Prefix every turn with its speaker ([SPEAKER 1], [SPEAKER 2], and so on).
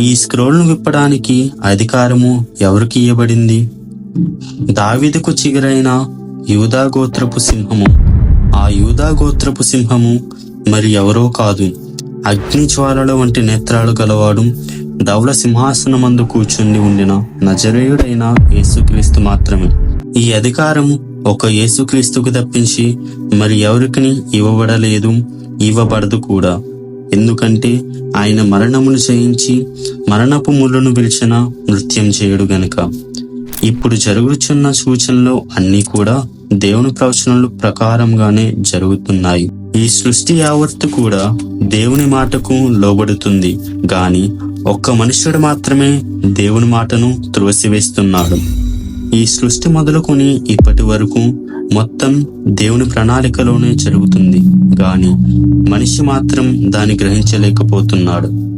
[SPEAKER 1] ఈ స్క్రోల్ను విప్పడానికి అధికారము ఎవరికి ఇవ్వబడింది దావిదకు చిగురైన యూదా గోత్రపు సింహము. ఆ యూదా గోత్రపు సింహము మరి ఎవరో కాదు. అగ్ని జ్వాలల వంటి నేత్రాలు గలవాడు ధవల సింహాసనమందు కూర్చుండి ఉండిన నజరేయుడైన యేసుక్రీస్తు మాత్రమే. ఈ అధికారం ఒక యేసుక్రీస్తుకు తప్పించి మరి ఎవరికి ఇవ్వబడలేదు ఇవ్వబడదు కూడా. ఎందుకంటే ఆయన మరణమును జయించి మరణపు ముళ్ళను పిలిచిన నృత్యం చేయడు గనుక. ఇప్పుడు జరుగుచున్న సూచనలు అన్నీ కూడా దేవుని ప్రవచనలు ప్రకారంగానే జరుగుతున్నాయి. ఈ సృష్టి యావత్తు కూడా దేవుని మాటకు లోబడుతుంది. గాని ఒక్క మనుష్యుడు మాత్రమే దేవుని మాటను త్రోసివేస్తున్నాడు ఈ సృష్టి మొదలుకొని ఇప్పటి వరకు మొత్తం దేవుని ప్రణాళికలోనే జరుగుతుంది. గాని మనిషి మాత్రం దాన్ని గ్రహించలేకపోతున్నాడు.